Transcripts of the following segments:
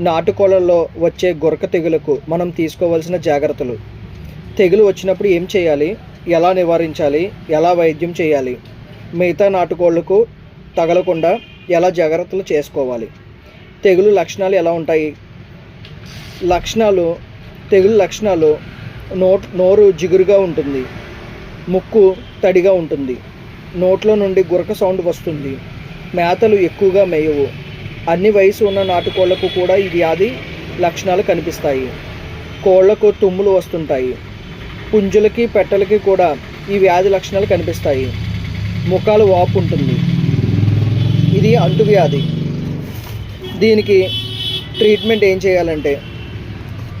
నాటుకోళ్ళలో వచ్చే గురక తెగులకు మనం తీసుకోవాల్సిన జాగ్రత్తలు. తెగులు వచ్చినప్పుడు ఏం చేయాలి? ఎలా నివారించాలి? ఎలా వైద్యం చేయాలి? మిగతా నాటుకోళ్ళకు తగలకుండా ఎలా జాగ్రత్తలు చేసుకోవాలి? తెగులు లక్షణాలు ఎలా ఉంటాయి? లక్షణాలు తెగులు లక్షణాలు నోట్ నోరు జిగురుగా ఉంటుంది. ముక్కు తడిగా ఉంటుంది. నోట్లో నుండి గురక సౌండ్ వస్తుంది. మేతలు ఎక్కువగా మేయవు. అన్ని వయసు ఉన్న నాటుకోళ్ళకు కూడా ఈ వ్యాధి లక్షణాలు కనిపిస్తాయి. కోళ్ళకు తుమ్ములు వస్తుంటాయి. పుంజులకి పెట్టలకి కూడా ఈ వ్యాధి లక్షణాలు కనిపిస్తాయి. ముఖాలు వాపు ఉంటుంది. ఇది అంటువ్యాధి దీనికి ట్రీట్మెంట్ ఏం చేయాలంటే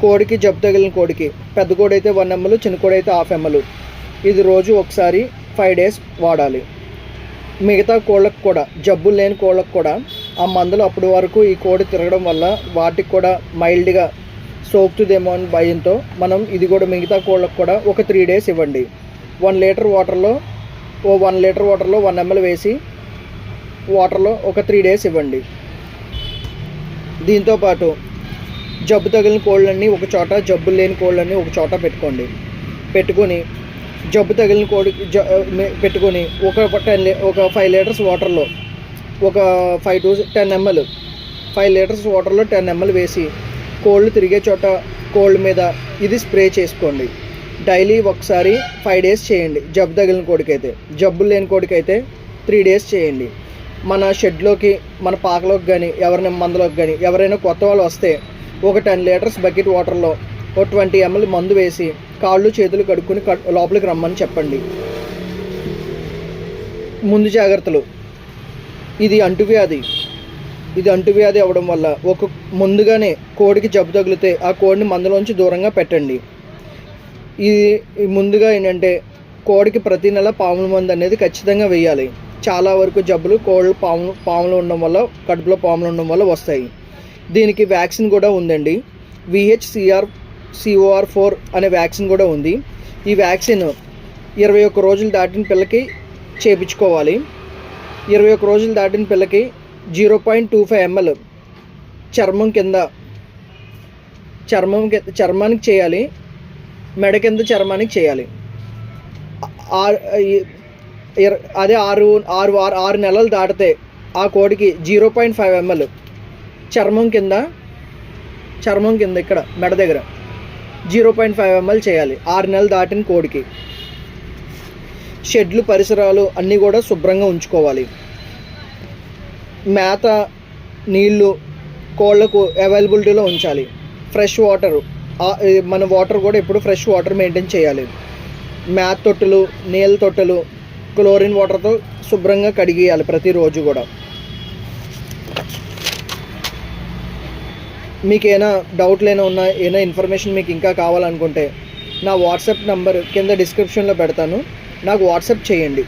కోడికి జబ్బు తగిలిన కోడికి పెద్ద కోడి అయితే వన్ ఎంఎల్ చిన్న కోడి అయితే హాఫ్ ఎంఎల్. ఇది రోజు ఒకసారి ఫైవ్ డేస్ వాడాలి. మిగతా కోళ్ళకు కూడా జబ్బులు లేని కోళ్ళకు కూడా ఆ మందులు అప్పటి వరకు ఈ కోడి తిరగడం వల్ల వాటికి కూడా మైల్డ్గా సోకుతుందేమో అని భయంతో మనం ఇది కూడా మిగతా కోళ్ళకు కూడా ఒక త్రీ డేస్ ఇవ్వండి. వన్ లీటర్ వాటర్లో ఓ వన్ లీటర్ వాటర్లో వన్ ఎంఎల్ వేసి వాటర్లో ఒక త్రీ డేస్ ఇవ్వండి. దీంతోపాటు జబ్బు తగిలిన కోళ్ళన్నీ ఒక చోట జబ్బు లేని కోళ్ళన్నీ ఒక చోట పెట్టుకోండి. పెట్టుకొని జబ్బు తగిలిన కోడి జ పెట్టుకొని ఒక టెన్ ఒక ఫైవ్ లీటర్స్ వాటర్లో ఒక five to ten ml five litres వాటర్లో టెన్ ఎంఎల్ వేసి కోళ్ళు తిరిగే చోట కోళ్ళ మీద ఇది స్ప్రే చేసుకోండి. డైలీ ఒకసారి ఫైవ్ డేస్ చేయండి. జబ్బు తగిలిన కోడికైతే. జబ్బు లేని కోడికైతే త్రీ డేస్ చేయండి. మన షెడ్లోకి మన పాకలోకి కానీ ఎవరిని మందులోకి కానీ ఎవరైనా కొత్త వాళ్ళు వస్తే ఒక టెన్ లీటర్స్ బకెట్ వాటర్లో ఒక ట్వంటీ ఎంఎల్ మందు వేసి కాళ్ళు చేతులు కడుక్కొని లోపలికి రమ్మని చెప్పండి. ముందు జాగ్రత్తలు. ఇది అంటువ్యాధి. ఇది అంటువ్యాధి అవ్వడం వల్ల ఒక ముందుగానే కోడికి జబ్బు తగిలితే ఆ కోడిని మందులోంచి దూరంగా పెట్టండి. ఇది ముందుగా ఏంటంటే కోడికి ప్రతి నెల పాముల మందు అనేది ఖచ్చితంగా వేయాలి. చాలా వరకు జబ్బులు కోళ్ళు పాములు పాములు ఉండడం వల్ల కడుపులో పాములు ఉండడం వల్ల వస్తాయి. దీనికి వ్యాక్సిన్ కూడా ఉందండి. విహెచ్సిఆర్ సిఓఆర్ ఫోర్ అనే వ్యాక్సిన్ కూడా ఉంది. ఈ వ్యాక్సిన్ ఇరవై ఒక్క రోజులు దాటిన పిల్లకి చేపించుకోవాలి. ఇరవై ఒక్క రోజులు దాటిన పిల్లకి zero point two five ml చర్మం కింద చర్మం కింద చర్మానికి చేయాలి. మెడ కింద చర్మానికి చేయాలి. ఆ- అదే ఆరు ఆరు ఆరు ఆరు నెలలు దాటితే ఆ కోడికి జీరో పాయింట్ ఫైవ్ ఎంఎల్ చర్మం కింద చర్మం కింద ఇక్కడ మెడ దగ్గర జీరో పాయింట్ ఫైవ్ ఎంఎల్ చేయాలి. ఆరు నెలలు దాటిన కోడికి. షెడ్లు పరిసరాలు అన్నీ కూడా శుభ్రంగా ఉంచుకోవాలి. మేత నీళ్ళు కోళ్ళకు అవైలబిలిటీలో ఉంచాలి. Fresh water. మన వాటర్ కూడా ఎప్పుడు ఫ్రెష్ వాటర్ మెయింటైన్ చేయాలి. మేత తొట్టెలు నీళ్ళ తొట్టెలు క్లోరిన్ వాటర్తో శుభ్రంగా కడిగేయాలి ప్రతిరోజు కూడా. మీకు ఏమైనా డౌట్లు ఏమైనా ఉన్నా ఏమైనా ఇన్ఫర్మేషన్ మీకు ఇంకా కావాలనుకుంటే నా వాట్సాప్ నంబర్ కింద డిస్క్రిప్షన్లో పెడతాను. నాకు వాట్సాప్ చేయండి.